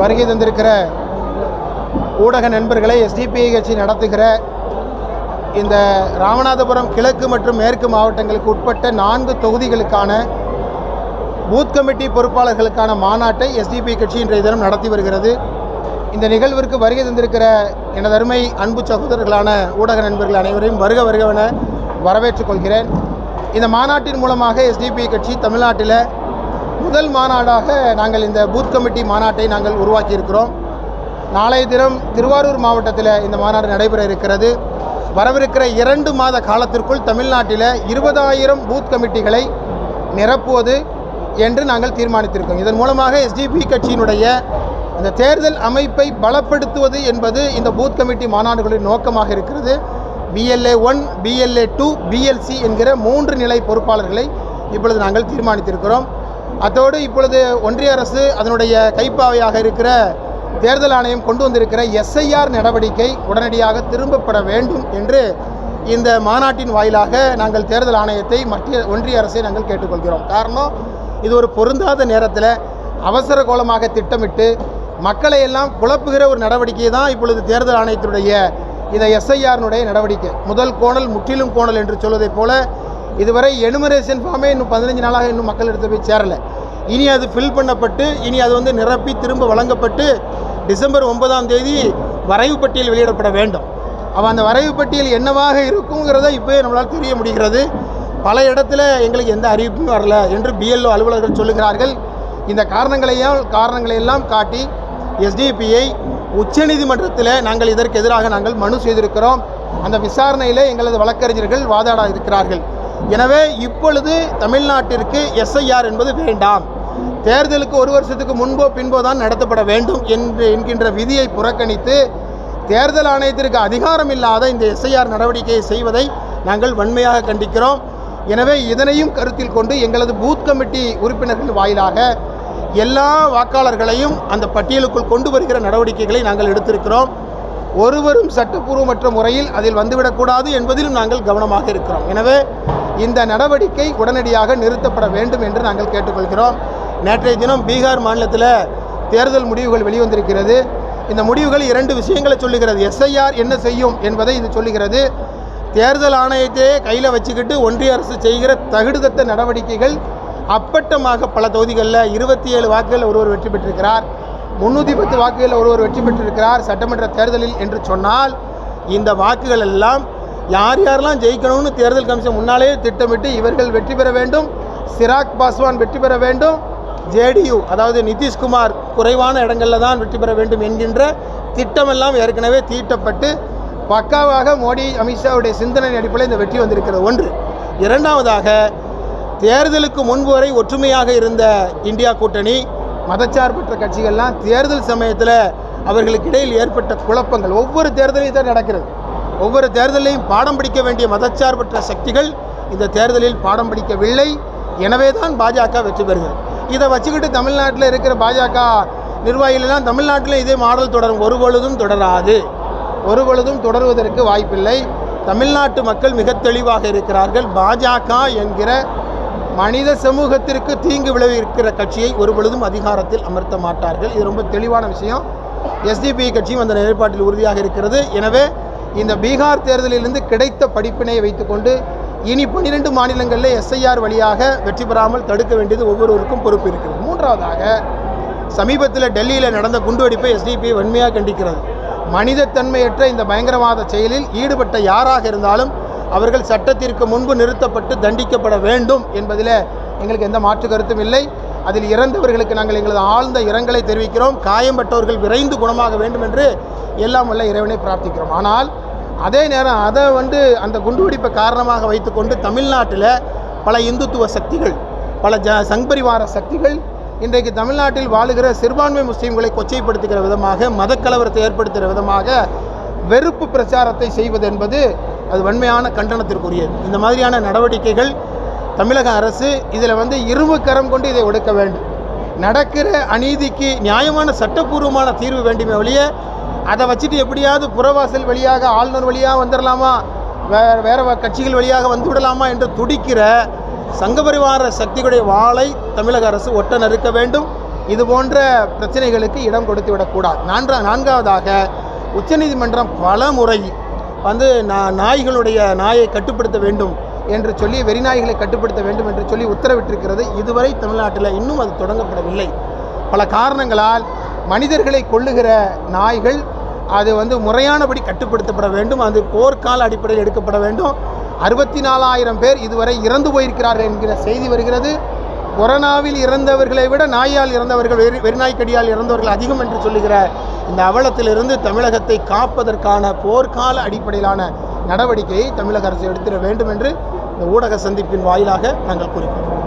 வருகை தந்திருக்கிற ஊடக நண்பர்களை எஸ்டிபிஐ கட்சி நடத்துகிற இந்த ராமநாதபுரம் கிழக்கு மற்றும் மேற்கு மாவட்டங்களுக்கு உட்பட்ட நான்கு தொகுதிகளுக்கான பூத் கமிட்டி பொறுப்பாளர்களுக்கான மாநாட்டை எஸ்டிபி கட்சி இன்றைய தினம் நடத்தி வருகிறது. இந்த நிகழ்விற்கு வருகை தந்திருக்கிற எனது அருமை அன்பு சகோதரர்களான ஊடக நண்பர்கள் அனைவரையும் வருக வருகவென வரவேற்றுக் கொள்கிறேன். இந்த மாநாட்டின் மூலமாக எஸ்டிபி கட்சி தமிழ்நாட்டில் முதல் மாநாடாக நாங்கள் இந்த பூத் கமிட்டி மாநாட்டை நாங்கள் உருவாக்கியிருக்கிறோம். நாளைய தினம் திருவாரூர் மாவட்டத்தில் இந்த மாநாடு நடைபெற இருக்கிறது. வரவிருக்கிற இரண்டு மாத காலத்திற்குள் தமிழ்நாட்டில் இருபதாயிரம் பூத் கமிட்டிகளை நிரப்புவது என்று நாங்கள் தீர்மானித்திருக்கோம். இதன் மூலமாக எஸ்டிபி கட்சியினுடைய அந்த தேர்தல் அமைப்பை பலப்படுத்துவது என்பது இந்த பூத் கமிட்டி மாநாடுகளின் நோக்கமாக இருக்கிறது. PLA one PLA two PLC என்கிற மூன்று நிலை பொறுப்பாளர்களை இப்பொழுது நாங்கள் தீர்மானித்திருக்கிறோம். அத்தோடு இப்பொழுது ஒன்றிய அரசு அதனுடைய கைப்பாவையாக இருக்கிற தேர்தல் ஆணையம் கொண்டு வந்திருக்கிற எஸ்ஐஆர் நடவடிக்கை உடனடியாக திரும்பப்பட வேண்டும் என்று இந்த மாநாட்டின் வாயிலாக நாங்கள் தேர்தல் ஆணையத்தை மத்திய ஒன்றிய அரசை நாங்கள் கேட்டுக்கொள்கிறோம். காரணம் இது ஒரு பொருந்தாத நேரத்தில் அவசர கோலமாக திட்டமிட்டு மக்களை எல்லாம் குழப்புகிற ஒரு நடவடிக்கை தான் இப்பொழுது தேர்தல் ஆணையத்தினுடைய இந்த எஸ்ஐஆர்னுடைய நடவடிக்கை. முதல் கோணல் முற்றிலும் கோணல் என்று சொல்வதைப் போல இதுவரை எனுமரேஷன் ஃபார்மே இன்னும் பதினஞ்சு நாளாக இன்னும் மக்கள் எடுத்து போய் சேரலை. இனி அது ஃபில் பண்ணப்பட்டு இனி அது வந்து நிரப்பி திரும்ப வழங்கப்பட்டு டிசம்பர் ஒன்பதாம் தேதி வரைவு பட்டியல் வெளியிடப்பட வேண்டும். அவள் அந்த வரைவு பட்டியல் என்னவாக இருக்குங்கிறத இப்போ நம்மளால் தெரிய முடிகிறது. பல இடத்துல எங்களுக்கு எந்த அறிவிப்பும் வரல என்று பிஎல்ஓ அலுவலர்கள் சொல்லுகிறார்கள். இந்த காரணங்களையும் காரணங்களையெல்லாம் காட்டி எஸ்டிபிஐ உச்சநீதிமன்றத்தில் நாங்கள் இதற்கு எதிராக நாங்கள் மனு செய்திருக்கிறோம். அந்த விசாரணையில் எங்களது வழக்கறிஞர்கள் வாதாட இருக்கிறார்கள். எனவே இப்பொழுது தமிழ்நாட்டிற்கு எஸ்ஐஆர் என்பது வேண்டாம். தேர்தலுக்கு ஒரு வருஷத்துக்கு முன்போ பின்போ தான் நடத்தப்பட வேண்டும் என்று என்கின்ற விதியை புறக்கணித்து தேர்தல் ஆணையத்திற்கு அதிகாரம் இல்லாத இந்த எஸ்ஐஆர் நடவடிக்கையை செய்வதை நாங்கள் வன்மையாக கண்டிக்கிறோம். எனவே இதனையும் கருத்தில் கொண்டு எங்களது பூத் கமிட்டி உறுப்பினர்கள் வாயிலாக எல்லா வாக்காளர்களையும் அந்த பட்டியலுக்குள் கொண்டு வருகிற நடவடிக்கைகளை நாங்கள் எடுத்திருக்கிறோம். ஒருவரும் சட்டப்பூர்வமற்ற முறையில் அதில் வந்துவிடக்கூடாது என்பதிலும் நாங்கள் கவனமாக இருக்கிறோம். எனவே இந்த நடவடிக்கை உடனடியாக நிறுத்தப்பட வேண்டும் என்று நாங்கள் கேட்டுக்கொள்கிறோம். நேற்றைய தினம் பீகார் மாநிலத்தில் தேர்தல் முடிவுகள் வெளிவந்திருக்கிறது. இந்த முடிவுகள் இரண்டு விஷயங்களை சொல்லுகிறது. எஸ்ஐஆர் என்ன செய்யும் என்பதை இது சொல்லுகிறது. தேர்தல் ஆணையத்தையே கையில் வச்சுக்கிட்டு ஒன்றிய அரசு செய்கிற தகுடுதத்த நடவடிக்கைகள் அப்பட்டமாக பல தொகுதிகளில் இருபத்தி ஏழு வாக்குகளில் ஒருவர் வெற்றி பெற்றிருக்கிறார். முந்நூற்றி பத்து வாக்குகளில் ஒருவர் வெற்றி பெற்றிருக்கிறார் சட்டமன்ற தேர்தலில் என்று சொன்னால் இந்த வாக்குகள் எல்லாம் யார் யாரெல்லாம் ஜெயிக்கணும்னு தேர்தல் கமிஷன் முன்னாலே திட்டமிட்டு இவர்கள் வெற்றி பெற வேண்டும் சிராக் பாஸ்வான் வெற்றி பெற வேண்டும் ஜேடியு அதாவது நிதிஷ்குமார் குறைவான இடங்களில் தான் வெற்றி பெற வேண்டும் என்கின்ற திட்டமெல்லாம் ஏற்கனவே தீட்டப்பட்டு பக்காவாக மோடி அமித்ஷாவுடைய சிந்தனை அடிப்படையில் இந்த வெற்றி வந்திருக்கிறது. ஒன்று. இரண்டாவதாக தேர்தலுக்கு முன்பு வரை ஒற்றுமையாக இருந்த இந்தியா கூட்டணி மதச்சார்பற்ற கட்சிகள்லாம் தேர்தல் சமயத்தில் அவர்களுக்கு இடையில் ஏற்பட்ட குழப்பங்கள் ஒவ்வொரு தேர்தலையும் தான் நடக்கிறது. ஒவ்வொரு தேர்தலையும் பாடம் படிக்க வேண்டிய மதச்சார்பற்ற சக்திகள் இந்த தேர்தலில் பாடம் படிக்கவில்லை. எனவே தான் பாஜக வெற்றி பெறுகிறது. இதை வச்சுக்கிட்டு தமிழ்நாட்டில் இருக்கிற பாஜக நிர்வாகிகள்லாம் தமிழ்நாட்டில் இதே மாடல் தொடரும். ஒரு பொழுதும் தொடராது. ஒரு பொழுதும் தொடருவதற்கு வாய்ப்பில்லை. தமிழ்நாட்டு மக்கள் மிக தெளிவாக இருக்கிறார்கள். பாஜக என்கிற மனித சமூகத்திற்கு தீங்கு விளைவிக்கிற கட்சியை ஒரு பொழுதும் அதிகாரத்தில் அமர்த்த மாட்டார்கள். இது ரொம்ப தெளிவான விஷயம். எஸ்டிபி கட்சியும் அந்த நிலைப்பாட்டில் உறுதியாக இருக்கிறது. எனவே இந்த பீகார் தேர்தலிலிருந்து கிடைத்த படிப்பினை வைத்துக்கொண்டு இனி பன்னிரெண்டு மாநிலங்களில் எஸ்ஐஆர் வழியாக வெற்றி பெறாமல் தடுக்க வேண்டியது ஒவ்வொருவருக்கும் பொறுப்பு இருக்கிறது. மூன்றாவதாக சமீபத்தில் டெல்லியில் நடந்த குண்டுவெடிப்பை எஸ்டிபி வன்மையாக கண்டிக்கிறது. மனிதத்தன்மையற்ற இந்த பயங்கரவாத செயலில் ஈடுபட்ட யாராக இருந்தாலும் அவர்கள் சட்டத்திற்கு முன்பு நிறுத்தப்பட்டு தண்டிக்கப்பட வேண்டும் என்பதில் எங்களுக்கு எந்த மாற்று கருத்தும் இல்லை. அதில் இறந்தவர்களுக்கு நாங்கள் எங்களது ஆழ்ந்த இரங்கலை தெரிவிக்கிறோம். காயம்பட்டவர்கள் விரைந்து குணமாக வேண்டும் என்று எல்லாம் வல்ல இறைவனை பிரார்த்திக்கிறோம். ஆனால் அதே நேரம் அதை வந்து அந்த குண்டுவெடிப்பை காரணமாக வைத்துக்கொண்டு தமிழ்நாட்டில் பல இந்துத்துவ சக்திகள் பல ஜ சங்பரிவார சக்திகள் இன்றைக்கு தமிழ்நாட்டில் வாழுகிற சிறுபான்மை முஸ்லீம்களை கொச்சைப்படுத்துகிற விதமாக மதக்கலவரத்தை ஏற்படுத்துகிற விதமாக வெறுப்பு பிரச்சாரத்தை செய்வது என்பது அது வன்மையான கண்டனத்திற்குரியது. இந்த மாதிரியான நடவடிக்கைகள் தமிழக அரசு இதில் வந்து இரும்பு கரம் கொண்டு இதை ஒடுக்க வேண்டும். நடக்கிற அநீதிக்கு நியாயமான சட்டப்பூர்வமான தீர்வு வேண்டுமே ஒழிய அதை வச்சுட்டு எப்படியாவது புறவாசல் வழியாக ஆளுநர் வழியாக வந்துடலாமா? வேறு வேறு கட்சிகள் வழியாக வந்து விடலாமா என்று துடிக்கிற சங்கபரிவார சக்திகளுடைய வாளை தமிழக அரசு ஒட்ட நறுக்க வேண்டும். இது போன்ற பிரச்சனைகளுக்கு இடம் கொடுத்து விடக்கூடாது. நான்கா நான்காவதாக உச்சநீதிமன்றம் பல முறை வந்து நா- நாய்களுடைய நாயை கட்டுப்படுத்த வேண்டும் என்று சொல்லி வெறிநாய்களை கட்டுப்படுத்த வேண்டும் என்று சொல்லி உத்தரவிட்டிருக்கிறது. இதுவரை தமிழ்நாட்டில் இன்னும் அது தொடங்கப்படவில்லை. பல காரணங்களால் மனிதர்களை கொள்ளுகிற நாய்கள் அது வந்து முறையானபடி கட்டுப்படுத்தப்பட வேண்டும். அது போர்க்கால அடிப்படையில் எடுக்கப்பட வேண்டும். அறுபத்தி நாலாயிரம் பேர் இதுவரை இறந்து போயிருக்கிறார்கள் என்கிற செய்தி வருகிறது. கொரோனாவில் இறந்தவர்களை விட நாயால் இறந்தவர்கள் வெறி வெறிநாய்க்கடியால் இறந்தவர்கள் அதிகம் என்று சொல்லுகிற இந்த அவலத்திலிருந்து தமிழகத்தை காப்பதற்கான போர்க்கால அடிப்படையிலான நடவடிக்கையை தமிழக அரசு எடுத்திட வேண்டும் என்று இந்த ஊடக சந்திப்பின் வாயிலாக நாங்கள் கூறுகிறோம்